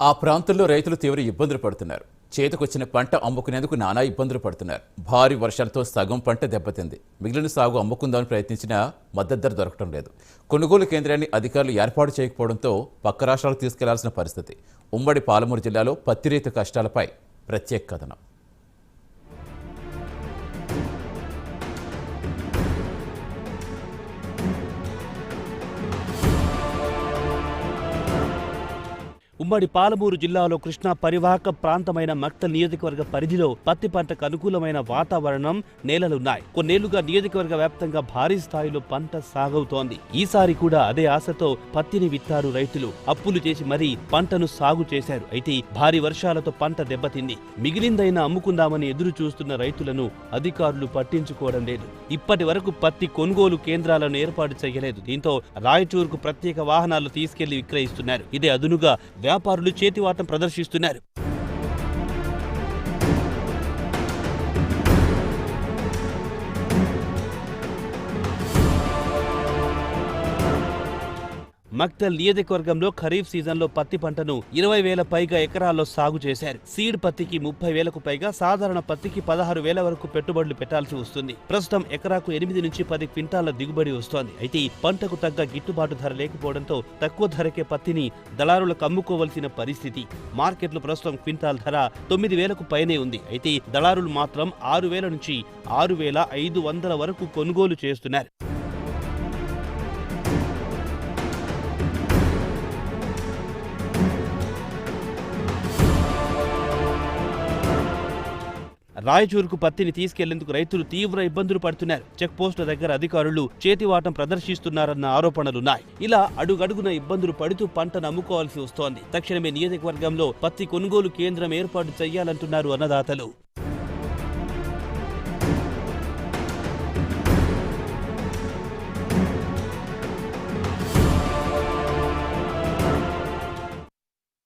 ఆ ప్రాంతంలో రైతులు తీవ్ర ఇబ్బందులు పడుతున్నారు. చేతికొచ్చిన పంట అమ్ముకునేందుకు నానా ఇబ్బందులు పడుతున్నారు. భారీ వర్షాలతో సగం పంట దెబ్బతింది. మిగిలిన సాగు అమ్ముకుందామని ప్రయత్నించినా మద్దతు ధర దొరకడం లేదు. కొనుగోలు కేంద్రాన్ని అధికారులు ఏర్పాటు చేయకపోవడంతో పక్క రాష్ట్రాలకు తీసుకెళ్ళాల్సిన పరిస్థితి. ఉమ్మడి పాలమూరు జిల్లాలో పత్తి రైతు కష్టాలపై ప్రత్యేక కథనం. ఉమ్మడి పాలమూరు జిల్లాలో కృష్ణా పరివాహక ప్రాంతమైన మక్తల్ నియోజకవర్గ పరిధిలో పత్తి పంటకు అనుకూలమైన వాతావరణం నేలలున్నాయి. కొన్నేళ్ళుగా నియోజకవర్గ వ్యాప్తంగా భారీ స్థాయిలో పంట సాగవుతోంది. ఈసారి కూడా అదే ఆశతో పత్తిని విత్తారు రైతులు. అప్పులు చేసి మరీ పంటను సాగు చేశారు. అయితే భారీ వర్షాలతో పంట దెబ్బతింది. మిగిలిందైనా అమ్ముకుందామని ఎదురు చూస్తున్న రైతులను అధికారులు పట్టించుకోవడం లేదు. ఇప్పటి వరకు పత్తి కొనుగోలు కేంద్రాలను ఏర్పాటు చేయలేదు. దీంతో రాయచూరుకు ప్రత్యేక వాహనాలు తీసుకెళ్ళి విక్రయిస్తున్నారు. ఇదే అదునుగా వ్యాపారులు చేతివాటం ప్రదర్శిస్తున్నారు. మక్తల్ నియోజకవర్గంలో ఖరీఫ్ సీజన్లో పత్తి పంటను ఇరవై వేల పైగా ఎకరాల్లో సాగు చేశారు. సీడ్ పత్తికి ముప్పై వేలకు పైగా సాధారణ పత్తికి పదహారు వేల వరకు పెట్టుబడులు పెట్టాల్సి వస్తుంది. ప్రస్తుతం ఎకరాకు ఎనిమిది నుంచి పది క్వింటాల దిగుబడి వస్తోంది. అయితే పంటకు తగ్గ గిట్టుబాటు ధర లేకపోవడంతో తక్కువ ధరకే పత్తిని దళారులకు అమ్ముకోవలసిన పరిస్థితి. మార్కెట్లో ప్రస్తుతం క్వింటాల్ ధర తొమ్మిది వేలకు పైనే ఉంది. అయితే దళారులు మాత్రం ఆరు వేల నుంచి ఆరు వేల ఐదు వందల వరకు కొనుగోలు చేస్తున్నారు. రాయచూరుకు పత్తిని తీసుకెళ్ళేందుకు రైతులు తీవ్ర ఇబ్బందులు పడుతున్నారు. చెక్ పోస్టుల దగ్గర అధికారులు చేతివాటం ప్రదర్శిస్తున్నారన్న ఆరోపణలున్నాయి. ఇలా అడుగడుగున ఇబ్బందులు పడుతూ పంటను అమ్ముకోవాల్సి వస్తోంది. తక్షణమే నియోజకవర్గంలో పత్తి కొనుగోలు కేంద్రం ఏర్పాటు చేయాలంటున్నారు అన్నదాతలు.